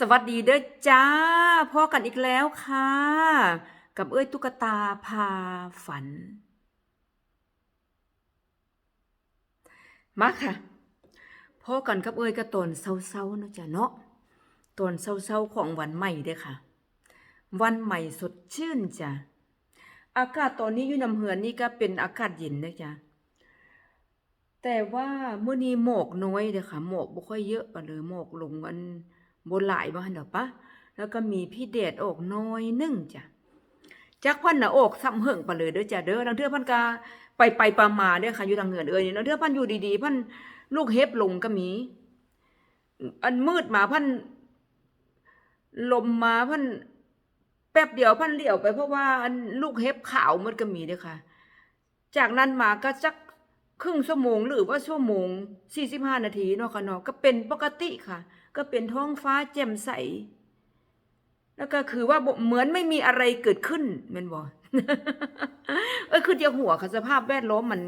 สวัสดีเด้อจ้าพ่อกันอีกแล้วค่ะ กับเอ้ยตุ๊กตาพาฝัน มาค่ะพ่อกันกับเอ้ยก็ตนเศร้าๆเนาะจ้ะเนาะตอนเศร้าๆของวันใหม่เด้อค่ะ วันใหม่สดชื่นจ้ะอากาศตอนนี้อยู่น้ำเหือนนี่ก็เป็นอากาศเย็นนะจ้ะแต่ว่าเมื่อนี้หมอกน้อยเด้อค่ะหมอกบ่ค่อยเยอะปานเลยหมอกลงอัน บ่หลายบ่หั่นดอกปะแล้วก็มีพี่แดดออกน้อยนึ่งจ้ะจักพันหน่ะอกซ้ำเหิงไปเลยเด้อจ้ะเด้อลังเทือพันก็ไปไปประมาเด้อค่ะอยู่ทางเหนือเอ้ยนี่ลังเทือพันอยู่ดีๆพันลูกเห็บลงก็มี อันมืดมาพันลมมาพันแป๊บเดียวพันเลียวไปเพราะว่าอันลูกเห็บขาวมันก็มีเด้อค่ะ จากนั้นมาก็จักครึ่งชั่วโมงหรือว่าชั่วโมง45นาทีเนาะค่ะเนาะก็เป็นปกติค่ะ ก็เป็นท้องฟ้าแจ่มใส แล้วก็คือว่าบ่เหมือนไม่มีอะไรเกิดขึ้นแม่นบ่เอ้ยคือเดียวหัวค่ะสภาพแวดล้อมมัน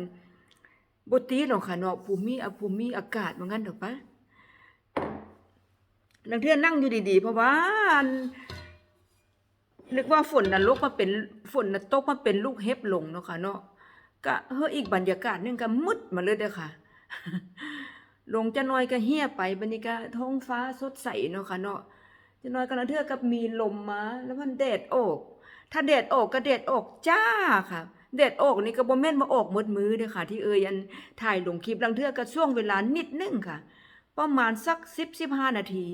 บตีหรอกค่ะเนาะภูมิอภูมิอากาศว่างั้นดอกปะนังเทื่อนั่งอยู่ดีๆ เพราะว่านึกว่าฝนน่ะลกมาเป็นฝนนตกมาเป็นลูกเห็บลงเนาะค่ะเนาะก็เฮ้ออีกบรรยากาศหนึงก็มืดมาเลยเด้อค่ะ ลงจะน้อยก็เหี่ยไปบัดนี้ก็ท้องฟ้าสดใสเนาะค่ะเนาะจะน้อยก็นังเทือกับมีลมมาแล้วมันแดดออก ถ้าแดดออกก็แดดออกจ้าค่ะแดดออกนี่ก็บ่แม่นมาออกหมดมือเด้อค่ะ ที่เอ่ยอันถ่ายลงคลิปลังเทือก็ช่วงเวลานิดนึงค่ะ ประมาณสัก10 15นาที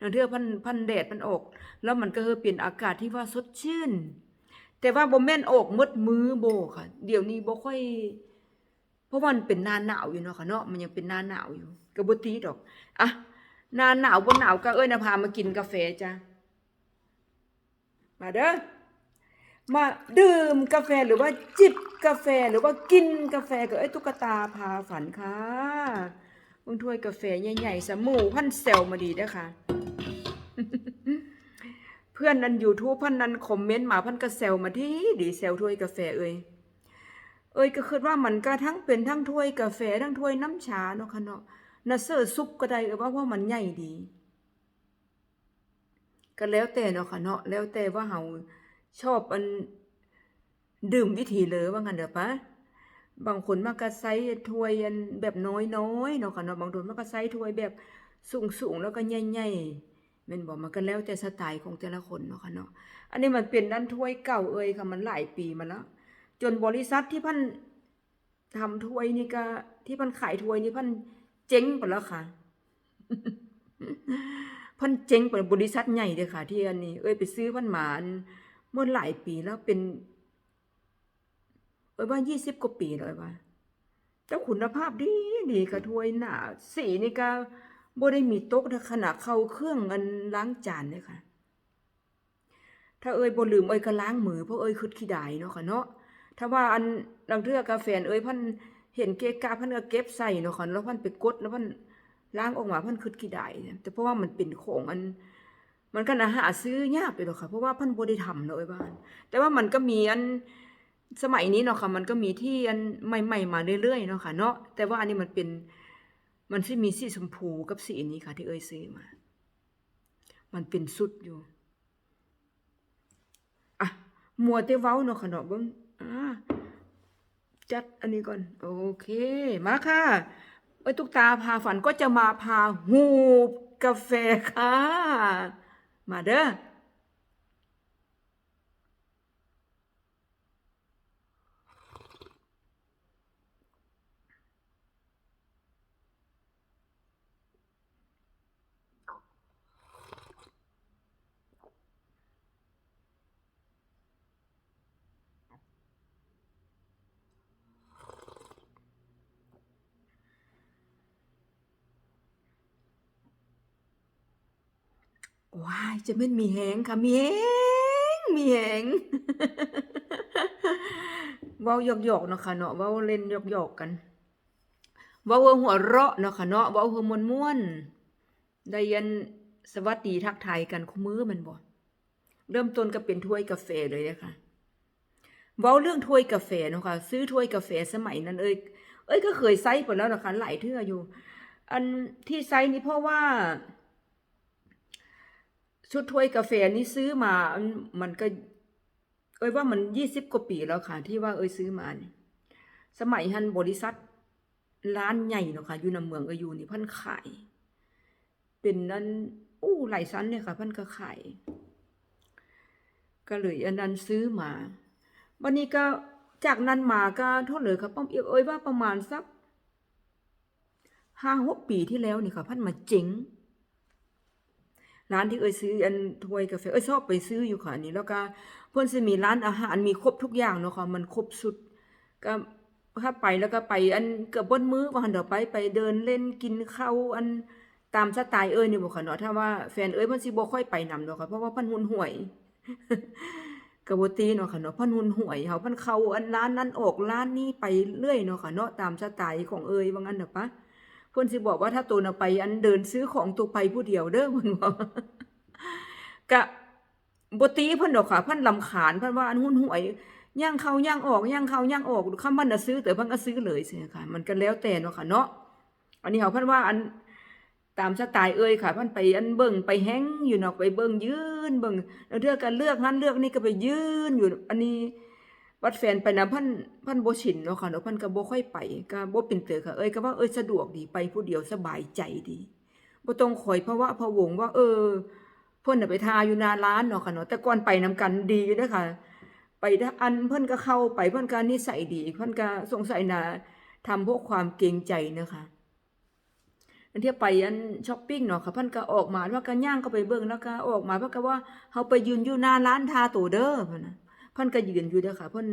ลังเทือพันพันแดดมันออก แล้วมันก็คือเป็นอากาศที่ว่าสดชื่น แต่ว่าบ่แม่นออกหมดมือโบค่ะ เดี๋ยวนี้บ่ค่อย ราะมันเป็นหน้าหนาวอยู่เนาะค่ะเนาะมันยังเป็นหน้าหนาวอยู่ก็บ่ตีดอกอะหน้าหนาวบ่หนาวก็เอ้ยนะพามากินกาแฟจ้ะมาเด้อมาดื่มกาแฟหรือว่าจิบกาแฟหรือว่ากินกาแฟกับไอ้ตุ๊กตาพาฝันค่ะมึงถ้วยกาแฟใหญ่ๆสมูพันเซลมาดีเด้อค่ะ เพื่อนนั้นยูทูบพันนั้นคอมเมนต์มาพันก็เซลมาดีดีเซลถ้วยกาแฟเอ้ย เอ้ยก็คิดว่ามันก็ทั้งเป็นทั้งถ้วยกาแฟทั้งถ้วยน้ำชาเนาะค่ะเนาะน่ะเสิร์ฟซุปก็ได้เออว่าว่ามันใหญ่ดี ก็แล้วแต่เนาะค่ะเนาะแล้วแต่ว่าเฮาชอบอันดื่มวิธีเลยว่างั้นเด้อปะบางคนมากก็ใส่ถ้วยอันแบบน้อยๆเนาะค่ะเนาะบางคนมากก็ใส่ถ้วยแบบสูงๆแล้วก็ใหญ่ๆแม่นบ่มันก็แล้วแต่สไตล์ของแต่ละคนเนาะค่ะเนาะอันนี้มันเป็นด้านถ้วยเก่าเอ่ยค่ะมันหลายปีมาแล้ว จนบริษัทที่พันทำถ้วยนี่ก็ ที่พันขายถ้วยนี่พันเจ๊งไปแล้วค่ะพันเจ๊งไปบริษัทใหญ่เด้อค่ะ ที่อันนี้ เอ้ยไปซื้อพันหมานเมื่อหลายปีแล้วเป็นเอ้ยว่ายี่สิบกว่าปีแล้วเอ้ยว่าแต่คุณภาพดีดีค่ะถ้วยหนาสีนี่ก็บ่ได้มีตกนะขนาดเข้าเครื่องอันล้างจานเลยค่ะ ถ้าเอ้ยบ่ลืมเอ้ยก็ล้างมือเพราะเอ้ยคิดขี้ดายเนาะค่ะเนาะ ถ้าว่าอันลังเทือกาแฟนเอ้ยพันเห็นเกกะเพันก็เก็บใส่เนาะค่ะแล้วพันไปกดแล้วพันล้างออกมาพันคิดขี้ดายเนี่ยแต่เพราะว่ามันเป็นของอัน มันก็น่าหาซื้อยากอยู่หรอกค่ะเพราะว่าพันบ่ได้ทำเนาะเอ้บ้าน แต่ว่ามันก็มีอันสมัยนี้เนาะค่ะ มันก็มีที่อันใหม่ ๆ มาเรื่อยๆเนาะค่ะเนาะแต่ว่าอันนี้มันเป็นมันสิมีสีชมพูกับสีนี้ค่ะ ที่เอ้ยซื้อมา มันเป็นสุดอยู่อะมัวแต่เว้าเนาะค่ะเนาะเบิ่ง จัดอันนี้ก่อน โอเค มาค่ะไอ้ตุ๊กตาพาฝันก็จะมาพาหูบกาแฟค่ะ มาเด้อ ว้ายจะไม่นมีแหงค่ะมีแหงมีแหงเว้าหยอกๆเนาะค่ะเนาะเว้าเล่นหยอกๆกันเว้าหัวเราะเนาะค่ะเนาะเว้าหัวม่วนได้ยันสวัสดีทักทายกันคู่มือมันบ่เริ่มต้นก็เป็นถ้วยกาแฟเลยนะคะเว้าเรื่องถ้วยกาแฟเนาะค่ะซื้อถ้วยกาแฟสมัยนั้นเอ้ยเอ้ยก็เคยไซส์ไปแล้วนะคะหลายเทื่ออยู่ อันที่ไซส์นี้เพราะว่า ชุดถ้วยกาแฟนี่ซื้อมา มันก็ เอ้ยว่ามันยี่สิบกว่าปีแล้วค่ะ ที่ว่าเอ้ยซื้อมานี่สมัยหันบริษัท ร้านใหญ่เนาะค่ะอยู่ในเมืองเอยอยู่นี่พันขาย เป็นนั้นอู้หลายชั้นเนี่ยค่ะพันก็ขายก็เลยอันนั้นซื้อมาวันนี้ก็จากนั้นมาก็เท่าเลยครับป้อมเอ้ยว่าประมาณสักห้าหกปีที่แล้วนี่ค่ะพันมาเจ๋ง ร้านที่เอ้ยซื้ออันถ้วยกาแฟเอ้ยชอบไปซื้ออยู่ค่ะอันนี้แล้วก็เพิ่อนสิมีร้านอาหารมีครบทุกอย่างเนาะค่ะมันครบสุดก็ถ้าไปแล้วก็ไปอันเกือบบนมื้อว่าหั่นเดี๋ยวไปไปเดินเล่นกินข้าวอันตามสไตล์เอ้ยนี่บ่ค่ะเนาะถ้าว่าแฟนเอ้ยเพิ่อนสิบ่ค่อยไปนำเนาะค่ะเพราะว่าเพิ่นหุนห่วยกบตีเนาะค่ะเนาะเพิ่นหุนห่วยเฮาเพิ่นเขาอันร้านนั้นออกร้านนี้ไปเรื่อยเนาะค่ะเนาะตามสไตล์ของเอ้ยว่างั้นเด้อปะ เพิ่นสิบอกว่าถ้าตัวน่ะไปอันเดินซื้อของตัวไปผู้เดียวเด้อเพิ่นว่ากะบตีเพิ่นดอกค่ะเพิ่นลำคาญเพิ่นว่าอันหุ้นหวยย่างเขาย่างออกย่างเขาย่างออกคำมันน่ะซื้อแต่เพิ่นก็ซื้อเลยสิค่ะ มันก็แล้วแต่เนาะค่ะเนาะอันนี้เขาเพิ่นว่าอันตามสไตล์เอ่ยค่ะเพิ่นไปอันเบิ่งไปแฮงอยู่เนาะไปเบิ่งยืนเบิ่งแล้วเทื่อก็เลือกนั้นเลือกนี่ก็ไปยืนอยู่ อันนี้ วัดแฟนไปนะพิ่นพิ่นบ่ชินเนาะค่ะเนาะพิ่นก็บ่ค่อยไปก็บ่เป็นเตอค่ะเอ้ยก็ว่าเอ้ยสะดวกดีไปผู้เดียวสบายใจดีบ่ต้องคอยเพราะว่าพะวงว่า เออเพิ่นน่ะไปทาอยู่นาร้านเนาะค่ะเนาะแต่ก่อนไปนำกันดีอยู่เด้อค่ะ ไปอันเพิ่นก็เข้าไปเพิ่นก็นิสัยดี เพิ่นก็สงสัยนะทำเพราะความเกรงใจนะคะอันที่ไปอันช้อปปิ้งเนาะค่ะเพิ่นก็ออกมาว่าก็ย่างก็ไปเบิ่งแล้วก็ออกมาเพิ่นก็ว่าเฮาไปยืนอยู่หน้าร้านทาตัวเด้อเพิ่นน่ะ พิ่นก็ยืนอยู่เด้อค่ะพิ่น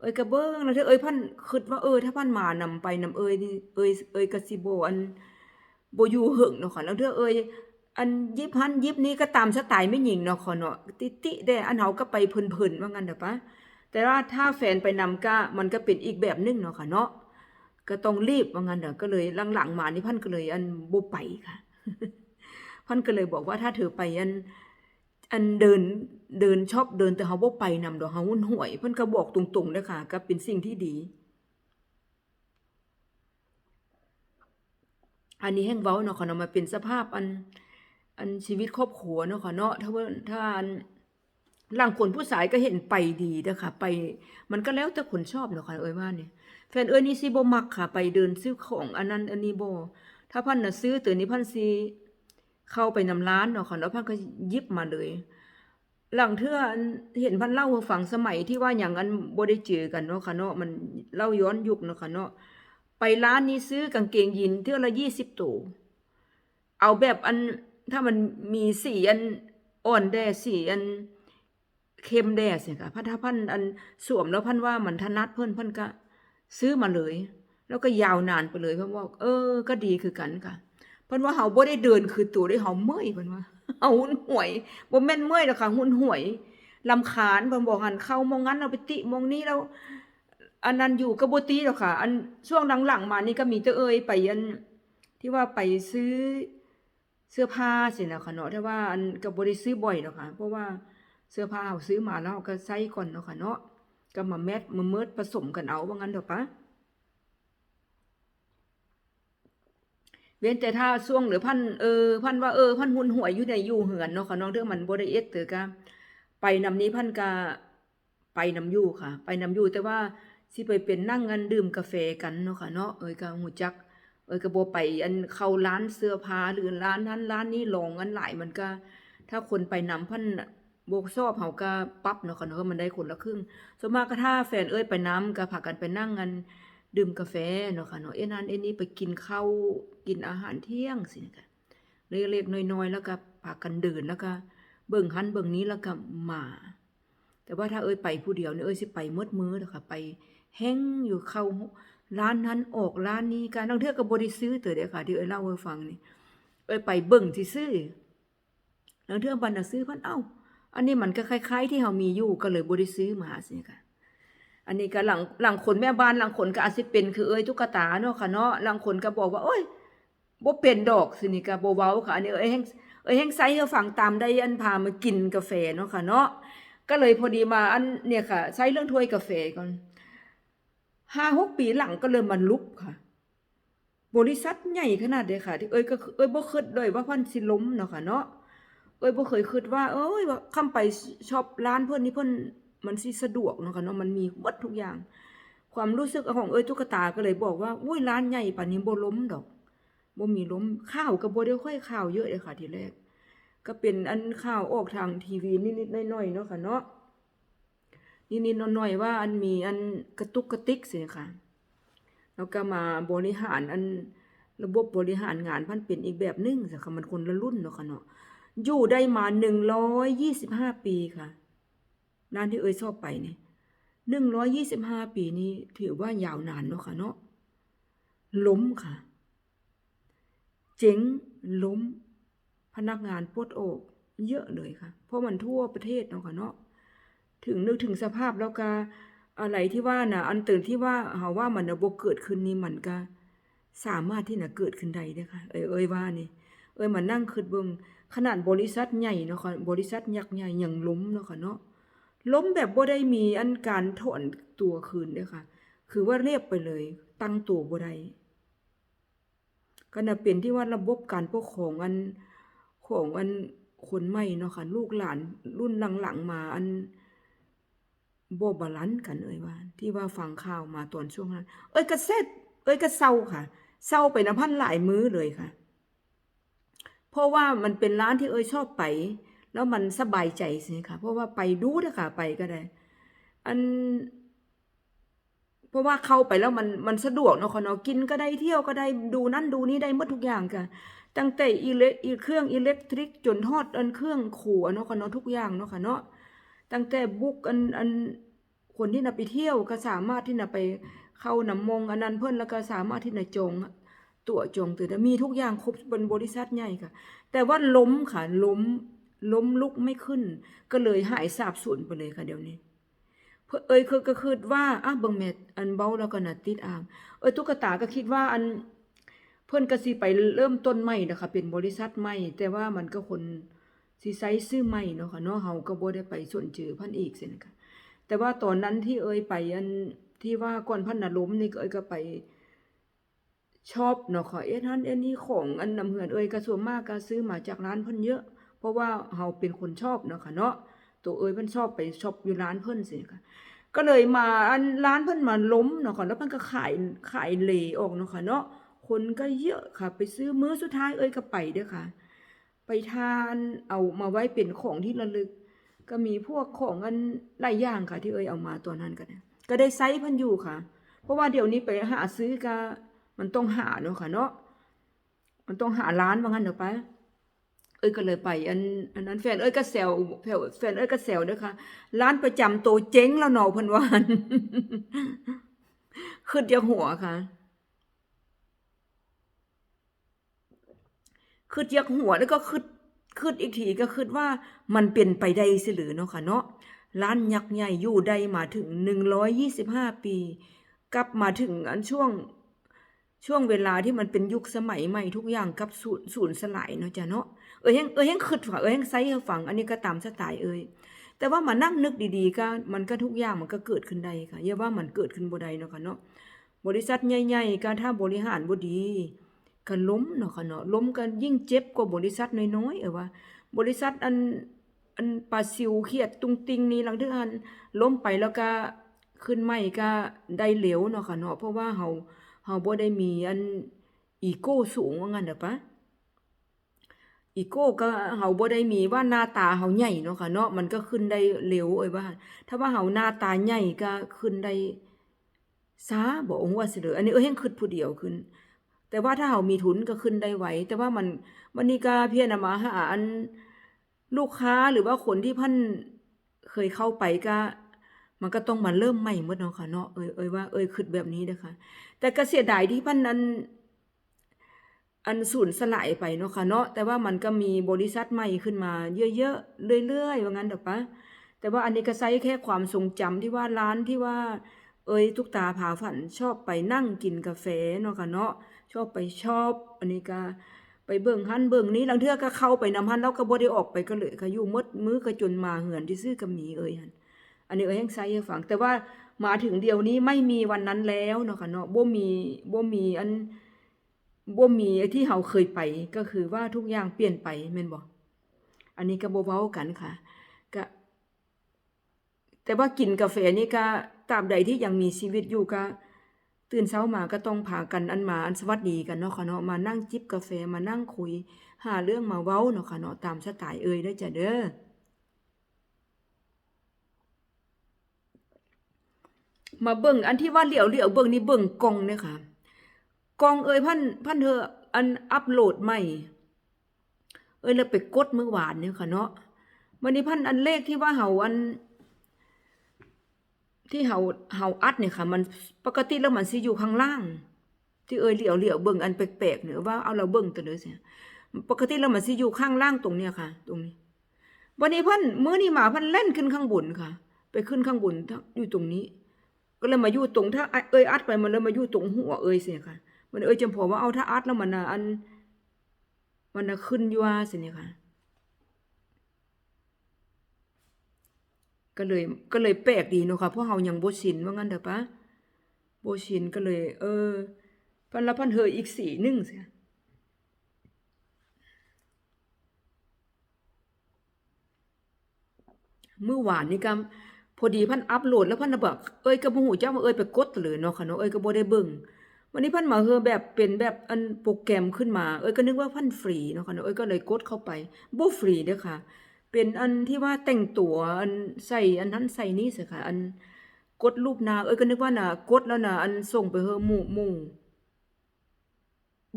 เอ้ยก็เบิ่งแล้วเด้อเอ้ยพิ่นคิดว่าเออถ้าพิ่นมานำไปนำเอ้ยนี่เอ้ยเอ้ยก็สิโบอันบอยู่หึงเนาะค่ะแล้วเด้อเอ้ยอันยิบหันยิบนี้ก็ตามสไตล์ไม่หญิงเนาะขอเนาะติติได้อันเฮาก็ไปเพลินๆว่างั้นเด้อปะแต่ว่าถ้าแฟนไปนำก็มันก็เป็นอีกแบบนึงเนาะค่ะเนาะก็ต้องรีบว่างั้นเด้อก็เลยหลังๆมานี่พันก็เลยอันบ่ไปค่ะพันก็เลยบอกว่าถ้าเธอไปอัน อันเดินเดินชอบเดินแต่เฮาบ่ไปนำดอกเฮาหุ่นห่วย เพิ่นก็บอกตรงๆเด้อค่ะก็เป็นสิ่งที่ดี อันนี้แห่งเว้าเนาะค่ะเนาะมาเป็นสภาพอันอันชีวิตครอบครัวเนาะค่ะเนาะถ้าว่าถ้าอันหลังคนผู้สายก็เห็นไปดีเด้อค่ะ ไปมันก็แล้วแต่คนชอบเนาะค่ะเอ้ยว่าเนี่ยแฟนเอ้ยนี่สิบ่มักค่ะ ไปเดินซื้อของอันนั้นอันนี้บ่ถ้าพันน่ะซื้อตัวนี้พันสิ เข้าไปนำร้านเนาะค่ะแล้วพันก็ยิบมาเลย หลังเทื่อเห็นพันเล่าให้ฟังสมัยที่ว่าอย่างนั้นบ่ได้เจอกันเนาะค่ะเนาะมันเล่าย้อนยุคเนาะค่ะเนาะไปร้านนี้ซื้อกางเกงยีนเทื่อละ20ตัวเอาแบบอันถ้ามันมีสีอันอ่อนแดสีอันเข้มแดดสิค่ะพันถ้าพันอันสวมแล้วพันว่ามันถนัดเพิ่นพิ่นก็ซื้อมาเลย แล้วก็ยาวนานไปเลยเพิ่นว่า เออ ก็ดีคือกันค่ะ เพิ่นว่าเฮาบ่ได้เดินคือตัวได้เฮาเมื่อยเพิ่นว่าเฮาหุ่นห่วยบ่แม่นเมื่อยหรอกค่ะหุ่นห่วยลำคาญเพิ่นบอกหันเข้ามองงั้นเอาไปติมองนี้แล้วอันนั้นอยู่ก็บ่ติหรอกค่ะ อันช่วงหลังๆมานี่ก็มีแต่เอ่ยไปอันที่ว่าไปซื้อเสื้อผ้าสินะค่ะเนาะแต่ว่าอันก็บ่ได้ซื้อบ่อยเนาะค่ะ เพราะว่าเสื้อผ้าเราซื้อมาแล้วเราก็ใส่ก่อนเนาะค่ะเนาะก็มาแมทมาเมิดผสมกันเอาว่างั้นเถอะปะ ว้นแต่ถ้าช่วงหรือพันเออพันว่าเออพันหุนหวยอยู่ในอยู่เหือนเนาะค่ะน้องเด้องมันบ่ได้เอ็ดเตอก็ไปนำนี้พันก็ไปนำอยู่ค่ะ ไปนำอยู่แต่ว่าสิไปเป็นนั่งกันดื่มกาแฟกันเนาะค่ะเนาะเอ้ยก็ฮู้จัก เอ้ยก็บ่ไปอันเข้าร้านเสื้อผ้าหรือร้านนั้นร้านนี้ลองกันหลายมันก็ถ้าคนไปนำพันน่ะบ่ชอบเฮาก็ปรับเนาะค่ะเนาะมันได้คนละครึ่งส่วนมากก็ถ้าแฟนเอ้ยไปนำก็พากันไปนั่งกัน ดื่มกาแฟเนาะค่ะเนาะเอ้นั้นเอ้นี้ไปกินข้าวกินอาหารเที่ยงสิค่ะเล็กๆน้อยๆแล้วก็พากันเดินแล้วก็เบิ่งหันเบิ่งนี้แล้วก็มา แต่ว่าถ้าเอ้ยไปผู้เดียวเนี่ยเอ้ยสิไปมืดมือเด้อค่ะไปแห้งอยู่เข้าร้านนั้นออกร้านนี้การนังเทื่อก็บ่ได้ซื้อเต๋อเด้อค่ะ ที่เอ้ยเล่าให้ฟังนี่เอ้ยไปเบิ่งที่ซื่อนังเทื่อบันน่ะซื้อพันเอ้า อันนี้มันก็คล้าย ๆ ที่เฮามีอยู่ก็เลยบ่ได้ซื้อมาสิค่ะ อันนี้ก็หลังหลังคนแม่บ้านหลังคนก็อาจสิเป็นคือเอ้ยตุ๊กตาเนาะค่ะเนาะหลังคนก็บอกว่าโอ้ยบ่เป็นดอกสินี่ก็บ่เว้าค่ะอันนี้เอ้ยแฮงเอ้ยแฮงไสให้ฟังตามได้อันพามากินกาแฟเนาะค่ะเนาะก็เลยพอดีมาอันเนี่ยค่ะใช้เรื่องถ้วยกาแฟก่อนห้าหกปีหลังก็เริ่มมันลุกค่ะ บริษัทใหญ่ขนาดเดียค่ะ ที่เอ้ยก็เอ้ยบ่คิดเลยว่าพันสิล้มเนาะค่ะเนาะเอ้ยบ่เคยคิดว่า เอ้ยว่าคำไปช็อปร้านเพิ่นนี่เพิ่น มันสิสะดวกเนาะค่ะเนาะมันมีหมดทุกอย่าง ความรู้สึกของเอ้ยตุ๊กตาก็เลยบอกว่าอุ้ยร้านใหญ่ป่านนี้บ่ล้มดอกบ่มีล้มข้าวก็บ่ได้ค่อยข่าวเยอะเลยค่ะทีแรก ก็เป็นอันข่าวออกทางทีวีนิดๆน่อยๆเนาะค่ะเนาะนิดๆน่อยๆว่าอันมีอันกระตุกกระติกสิค่ะแล้วก็มาบริหารอันระบบบริหารงานพันเป็นอีกแบบนึงสิค่ะมันคนละรุ่นเนาะค่ะเนาะอยู่ได้มา125ปีค่ะ ร้านที่เอ้ยชอบไปเนี่ย125ปีนี้ถือว่ายาวนานเนาะค่ะเนาะล้มค่ะ เจ๊งล้ม พนักงานปลดอกเยอะเลยค่ะ เพราะมันทั่วประเทศเนาะค่ะเนาะถึงนึกถึงสภาพแล้วก็อะไรที่ว่าน่ะอันตื่นที่ว่าเฮาว่ามันนะบ่เกิดขึ้นนี่มันก็สามารถที่นะเกิดขึ้นได้เด้ค่ะ เอ้ยเอ้ยว่านี่ เอ้ยมานั่งคิดเบิ่งขนาดบริษัทใหญ่เนาะค่ะบริษัทยักษ์ใหญ่ยังล้มเนาะค่ะเนาะ ล้มแบบบ่ได้มีอันการถอนตัวคืนเด้อค่ะ คือว่าเรียบไปเลย ตั้งตัวบ่ได้ก็น่ะเป็นที่ว่าระบบการปกครองอันของอันคนใหม่เนาะค่ะลูกหลานรุ่นหลังๆมาอันบ่บาลันซ์กันเอ่ยว่า ที่ว่าฟังข่าวมาตอนช่วงนั้น เอ้ยก็เซ็ดเอ้ยก็เศร้าค่ะเศร้าไปน้ำพันหลายมื้อเลยค่ะ เพราะว่ามันเป็นร้านที่เอ้ยชอบไป แล้วมันสบายใจสิค่ะเพราะว่าไปดูเด้อค่ะไปก็ได้ อัน เพราะว่าเข้าไปแล้วมันมันสะดวกเนาะค่ะเนาะกินก็ได้เที่ยวก็ได้ดูนั่นดูนี่ได้หมดทุกอย่างค่ะตั้งแต่อิเล็กเครื่องอิเล็กทริกจนฮอดอันเครื่องขัวเนาะค่ะเนาะทุกอย่างเนาะค่ะเนาะตั้งแต่บุกอันอันคนที่น่ะไปเที่ยวก็สามารถที่น่ะไปเข้าน้ำมงอันนั้นเพิ่นแล้วก็สามารถที่น่ะจองตั๋วจองตื่นมีทุกอย่างครบบนบริษัทใหญ่ค่ะ แต่ว่าล้มค่ะล้ม ล้มลุกไม่ขึ้น ก็เลยหายสาบสูญไปเลยค่ะเดี๋ยวนี้เพิ่นเอ้ยคือก็คิดว่าอะเบิ่งแม่อันเบาแล้วก็น่ะติดอ่างเอ้ยตุ๊กตาก็คิดว่าอันเพิ่อนก็สิไปเริ่มต้นใหม่นะคะเป็นบริษัทใหม่แต่ว่ามันก็คนสิใช้ซื้อใหม่เนาะค่ะเนาะเฮาก็บ่ได้ไปสนจือพันอีกซี่นะคะแต่ว่าตอนนั้นที่เอ่ยไปอันที่ว่าก่อนพันน่ะล้มนี่ก็เอ่ยก็ไปชอบเนาะค่ะเอ็ดฮันเอ็ดนี่ของอันนำเหือนเอ่ยก็ส่วนมากก็ซื้อมาจากร้านเพิ่นเยอะ เพราะว่าเฮาเป็นคนชอบเนาะค่ะเนาะตัวเอ่ยเพิ่นชอบไปชอปอยู่ร้านเพิ่นสิค่ะก็เลยมาอันร้านเพิ่นมาล้มเนาะค่ะแล้วมันก็ขายขายเหลออกเนาะค่ะเนาะคนก็เยอะค่ะ ไปซื้อมื้อสุดท้ายเอ้ยก็ไปเด้อค่ะ ไปทานเอามาไว้เป็นของที่ระลึก ก็มีพวกของอันหลายอย่างค่ะ ที่เอ้ยเอามาตัวนั้นก็ได้ก็ได้ไซส์เพันอยู่ค่ะ เพราะว่าเดี๋ยวนี้ไปหาซื้อก็มันต้องหาเนาะค่ะเนาะมันต้องหาร้านว่างั้นเดี๋ยวไป เอ้ยก็เลยไปอันอันนั้นแฟนเอ้ยก็แซวแฟนแฟนเอ้ยก็แซวด้อค่ะ ร้านประจำโตเจ๊งแล้วเนาะเพิ่นว่าขึ้นจากหัวค่ะคิดอยากหัวแล้วก็คิดคิดอีกทีก็คิดว่ามันเป็นไปได้สิหรือเนาะค่ะเนาะร้านยักษ์ใหญ่อยู่ได้มาถึง125ปี กลับมาถึงอันช่วง ช่วงเวลาที่มันเป็นยุคสมัยใหม่ทุกอย่างกับสูญสูญสลายเนาะจ้ะเนาะเอ้ยยังเอ้ยยังคิดว่าเอ้ยยังไซให้ฟังอันนี้ก็ตามสไตล์เอ้ยแต่ว่ามานั่งนึกดีๆก็มันก็ทุกอย่างมันก็เกิดขึ้นได้ค่ะอย่าว่ามันเกิดขึ้นบ่ได้เนาะค่ะเนาะบริษัทใหญ่ๆก็ถ้าบริหารบ่ดีก็ล้มเนาะค่ะเนาะล้มกันยิ่งเจ็บกว่าบริษัทน้อยๆเออว่า บริษัทอันอันปลาซิวเขียดตุงติงนี่หลังจากนั้นล้มไปแล้วก็ขึ้นใหม่ก็ได้เหลวเนาะค่ะเนาะเพราะว่าเฮา เฮาบ่ได้มีอันอีโก้สูงว่างั้นเด้อปะอีโก้ก็เฮาบ่ได้มีว่าหน้าตาเฮาใหญ่เนาะค่ะเนาะมันก็ขึ้นได้เร็วเอ้ยว่าถ้าว่าเฮาหน้าตาใหญ่ก็ขึ้นได้ช้าบ่องว่าสิเด้ออันนี้เอ้ยยังคิดผู้เดียวขึ้น แต่ว่าถ้าเรามีทุนก็ขึ้นได้ไวแต่ว่ามันมันนี่ก็เพียงน่ะมาหาอันลูกค้าหรือว่าคนที่พันเคยเข้าไปก็ มันก็ต้องมาเริ่มใหม่หมดเนาะค่ะเนาะเอ้ยเอ้ยว่าเอ้ยคิดแบบนี้เด้อค่ะแต่ก็เสียดายที่พันนั้น อันสูญสลายไปเนาะค่ะเนาะแต่ว่ามันก็มีบริษัทใหม่ขึ้นมา เยอะๆเรื่อยๆว่างั้นเด้อปะแต่ว่าอันนี้ก็ใช้แค่ความทรงจำที่ว่าร้านที่ว่า เอ้ยทุกตาผาฝันชอบไปนั่งกินกาแฟเนาะค่ะเนาะชอบไปชอบ อันนี้ก็ไปเบิ่งหันเบิ่งนี้ลางเทือก็เข้าไปนำหันแล้วก็บ่ได้ออกไปก็เลยก็อยู่มดมื้อก็จนมาเหือนที่ซื้อกับหมีเอ้ยหั่น อันนี้เอ้ยยังใช้ให้ฟัง แต่ว่ามาถึงเดียวนี้ไม่มีวันนั้นแล้วเนาะค่ะเนาะบ่มีบ่มีอันบ่มีที่เฮาเคยไปก็คือว่าทุกอย่างเปลี่ยนไปแม่นบ่อันนี้ก็บ่เว้ากันค่ะก็แต่ว่ากินกาแฟนี่ก็ตราบใดที่ยังมีชีวิตอยู่ก็ตื่นเช้ามาก็ต้องพากันอันมาอันสวัสดีกันเนาะค่ะเนาะมานั่งจิบกาแฟมานั่งคุย หาเรื่องมาเว้าเนาะค่ะเนาะตามสไตล์เอ่ยเด้จ้ะเด้อ มาเบิ่งอันที่ว่าเหลียวเหลียวเบิ่งนี่เบิ่งกองเนี่ยค่ะกองเอ่ยพันพันเธออันอัปโหลดใหม่ เอ้ยแล้วไปกดเมื่อวานเนี่ยค่ะเนาะวันนี้พันอันเลขที่ว่าเฮาอัน ที่เฮาเฮาอัดเนี่ยค่ะ มันปกติแล้วมันสิอยู่ข้างล่าง ที่เอ้ยเหลียวเหลียวเบิ่งอันแปลกๆเนี่ยว่าเอาเราเบิ่งตัวเด้อเสิปกติแล้วมันสิอยู่ข้างล่างตรงเนี้ยค่ะ ตรงนี้วันนี้พิ่นมื้อนี้หมาพิ่นเล่นขึ้นข้างบนค่ะ ไปขึ้นข้างบนอยู่ตรงนี้ ก็เลยมาอยู่ตรงถ้าเอ้ยอัดไปมันเลยมาอยู่ตรงหัวเอ้ยเสียค่ะ มันเอ้ยจำพอว่าเอาถ้าอัดแล้วมันอัน มันขึ้นยู่ว่าสิเนี่ยค่ะก็เลยก็เลยแปลกดีเนาะค่ะเพราะเฮายังบ่ชินว่างั้นเด้อปะบ่ชินก็เลย เออ พันละพันเฮออีกสีหนึ่งเสียเมื่อวานนี่ก็ พอดีพันอัปโหลดแล้วพันน่ะบอกเอ้ยก็บ่ฮู้จักว่าเอ้ยไปกดเลยเนาะค่ะเนาะเอ้ยก็บ่ได้เบิ่งวันนี้พันมาเฮอแบบเป็นแบบอันโปรแกรมขึ้นมา เอ้ยก็นึกว่าพันฟรีเนาะค่ะเนาะเอ้ยก็เลยกดเข้าไปบ่ฟรีเด้อค่ะ เป็นอันที่ว่าแต่งตัวอันใส่อันนั้นใส่นี่สิค่ะ อันกดรูปหน้าเอ้ยก็นึกว่าน่ะกดแล้วน่ะอันส่งไปเฮอหมู่หมู่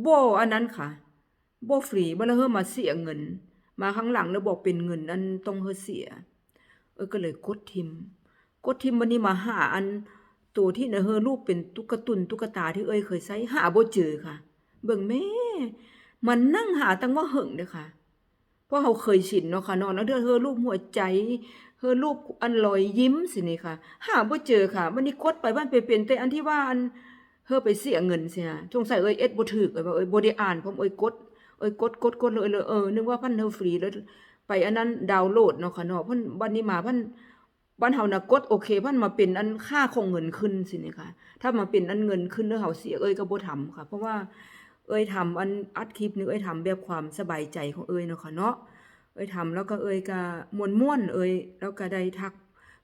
บ่อันนั้นค่ะบ่ฟรีบ่แล้วเฮอมาเสียเงิน มาข้างหลังแล้วบอกเป็นเงินอันต้องเฮอเสีย เอ้ยก็เลยกดทิม กดทิมวันนี้มาหาอันตัวที่นะเฮอรูปเป็นตุ๊กตุนตุ๊กตาที่เอ้ยเคยใช้หาบ่เจอค่ะ เบิ่งแม่มันนั่งหาตั้งว่าหึงเด้อค่ะเพราะเขาเคยชินเนาะค่ะนาะแล้วเธอเฮอรูปหัวใจเฮอรูปอันลอยยิ้มสินี่ค่ะ หาบ่เจอค่ะวันนี้กดไปบ้านไปเป็นแต่อันที่ว่าอันเฮอไปเสียเงินเสียสงสัยเอ้ยเอ็ดบ่ถูกเอ้ยบ่เอ้ยบ่ได้อ่านผมเอ้ยกดเอ้ยกดกดกดเลยเลยเออนึกว่าพันเฮอฟรีแล้ว ไปอันนั้นดาวน์โหลดเนาะค่ะเนาะเพิ่นวันนี้มาเพิ่นบ้านเฮานะกดโอเคเพิ่นมาเป็นอันค่าของเงินขึ้นสินี่ค่ะ ถ้ามาเป็นอันเงินขึ้นแล้วเฮาเสียเอ้ยก็บ่ทำค่ะ เพราะว่าเอ้ยทำอันอัดคลิปนี่เอ้ยทำแบบความสบายใจของเอ้ยเนาะค่ะเนาะเอ้ยทำแล้วก็เอ้ยก็ม่วนๆเอ้ยแล้วก็ได้ทัก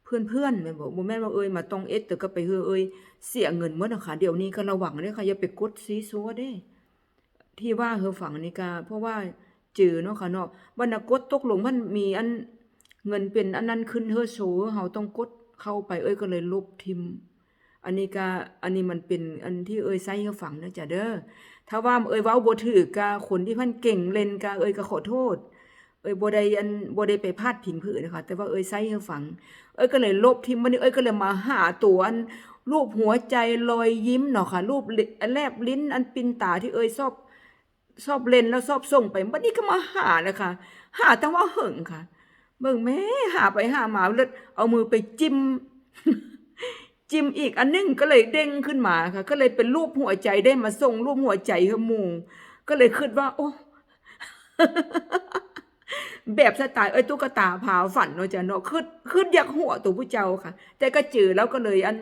เพื่อนๆแม่นบ่บ่แม่นว่าเอ้ยมาต้องเอ็ดแต่ก็ไปเฮือเอ้ยเสียเงินหมดอะค่ะเดี๋ยวนี้ก็ระวังเด้อค่ะอย่าไปกดซีซัวเด้ที่ว่าเฮอฝังนี่ก็เพราะว่า จือเนาะค่ะเนาะบรรณกดตกลงมันมีอันเงินเป็นอันนั้นขึ้นเฮอโซเฮาต้องกดเข้าไปเอ้ยก็เลยลบทิมอันนี้ก็อันนี้มันเป็นอันที่เอ้ยใส่เฮือฝังนะจ้ะเด้อถ้าว่าเอ้ยเว้าบ่ถูกก็คนที่เพิ่นเก่งเล่นก็เอ้ยก็ขอโทษ เอ้ยบ่ได้อันบ่ได้ไปพาดพิงผู้อื่นนะคะแต่ว่าเอ้ยใส่ให้ฟัง เอ้ยก็เลยลบทิมมันนี่เอ้ยก็เลยมาหาตัวอันรูปหัวใจรอยยิ้มเนาะค่ะรูปลิอันแลบลิ้นอันปินตาที่เอ้ยชอบ ชอบเล่นแล้วชอบส่งไปบัดนี้ก็มาหาเลยค่ะหาตั้งว่าหึงค่ะ เบิ่งแม่หาไปหามาแล้วเอามือไปจิ้ม จิ้มอีกอันนึงก็เลยเด้งขึ้นมาค่ะ ก็เลยเป็นรูปหัวใจได้มาส่งรูปหัวใจให้หมู่ก็เลยคิดว่า โอ้แบบสไตล์เอ้ยตุ๊กตาพาฝันเนาะจ้ะเนาะคือคืออยากหัวตัวผู้เจ้าค่ะ แต่ก็จือแล้วก็เลยอัน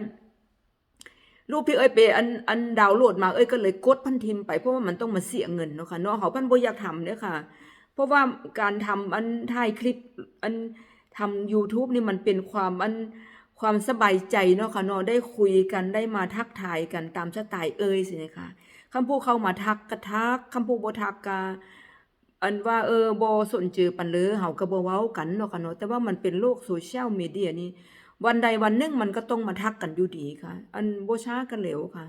รูปที่เอ้ยไปอันอันดาวโหลดมาเอ้ยก็เลยกดพันทิมไปเพราะว่ามันต้องมาเสียเงินเนาะค่ะเนาะเขาพันบ่อยากทำเนี่ยค่ะ เพราะว่าการทำอันถ่ายคลิปอันทำ YouTube นี่มันเป็นความอันความสบายใจเนาะค่ะเนาะได้คุยกันได้มาทักทายกันตามสไตล์เอ้ยสินะคะคำพูดเข้ามาทักกระทักคำพูดบ่ทักกะอันว่าเออบ่สนเจอปันเลยเฮาก็บ่เว้ากันเนาะค่ะเนาะแต่ว่ามันเป็นโลกโซเชียลมีเดียนี่ วันใดวันหนึ่งมันก็ต้องมาทักกันอยู่ดีค่ะ อันโบช้ากันเร็วค่ะ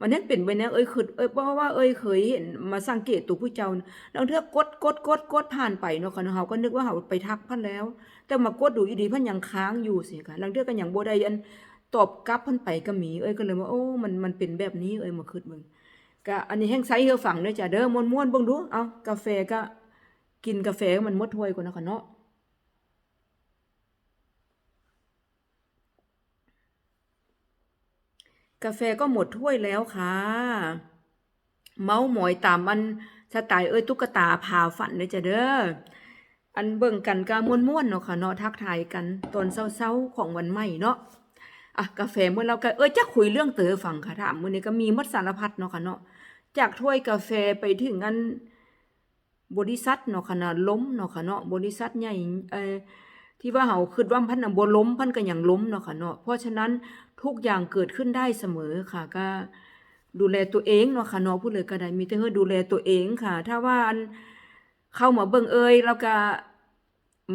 มันยังเป็นไปแนวเอ้ยคือเอ้ยเพราะว่าเอ้ยเคยเห็นมาสังเกตตัวผู้เจ้าลางเทือกดกดกดกดผ่านไปเนาะค่ะเนาะเฮาก็นึกว่าเฮาไปทักพันแล้ว แต่มากดดูอีดีพันยังค้างอยู่สิค่ะลางเทือก็ยังโบได้อันตอบกลับพันไปก็มีเอ้ยก็เลยว่าโอ้มันมันเป็นแบบนี้เอ้ยมาคิดเบิ่งก็อันนี้แฮงไสเฮือฝั่งเด้อจ้ะเด้อม่วนๆเบิ่งดูเอากาแฟก็กินกาแฟมันมดถ้วยก่อนนะคะเนาะ กาแฟก็หมดถ้วยแล้วค่ะ เมาหมอยตามอันสไตล์เอ้ยตุ๊กตาพาฝันเลยจ้ะเด้อ อันเบิ่งกันก็ม่วนๆเนาะค่ะเนาะทักทายกันตอนเช้าๆของวันใหม่เนาะอะกาแฟเมื่อเราก็เอ้ยจะคุยเรื่องเต๋อฟังค่ะถามมื้อนี้ก็มีหมดสารพัดเนาะค่ะเนาะจากถ้วยกาแฟไปถึงอันบริษัทเนาะค่ะนะล้มเนาะค่ะเนาะบริษัทใหญ่เอ่อ ที่ว่าเฮาคิดว่าพันน่ะบ่ล้มพันก็ยังล้มเนาะค่ะเนาะเพราะฉะนั้นทุกอย่างเกิดขึ้นได้เสมอค่ะ ก็ดูแลตัวเองเนาะค่ะเนาะพูดเลยก็ได้มีแต่เฮาดูแลตัวเองค่ะ ถ้าว่าอันเข้ามาเบิ่งเอ่ยแล้วก็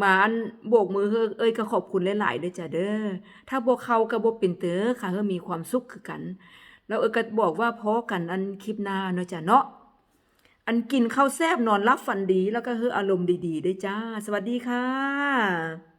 มาอันโบกมือเฮอเอ่ยก็ขอบคุณหลายๆเด้อจ้ะเด้อถ้าบ่เข้าก็บ่เป็นเด้อค่ะเฮามีความสุขคือกัน แล้วเอ่ยก็บอกว่าพอกันอันคลิปหน้าเนาะจ้ะเนาะอันกินข้าวแซ่บนอนรับฝันดีแล้วก็เฮออารมณ์ดีๆได้จ้า สวัสดีค่ะ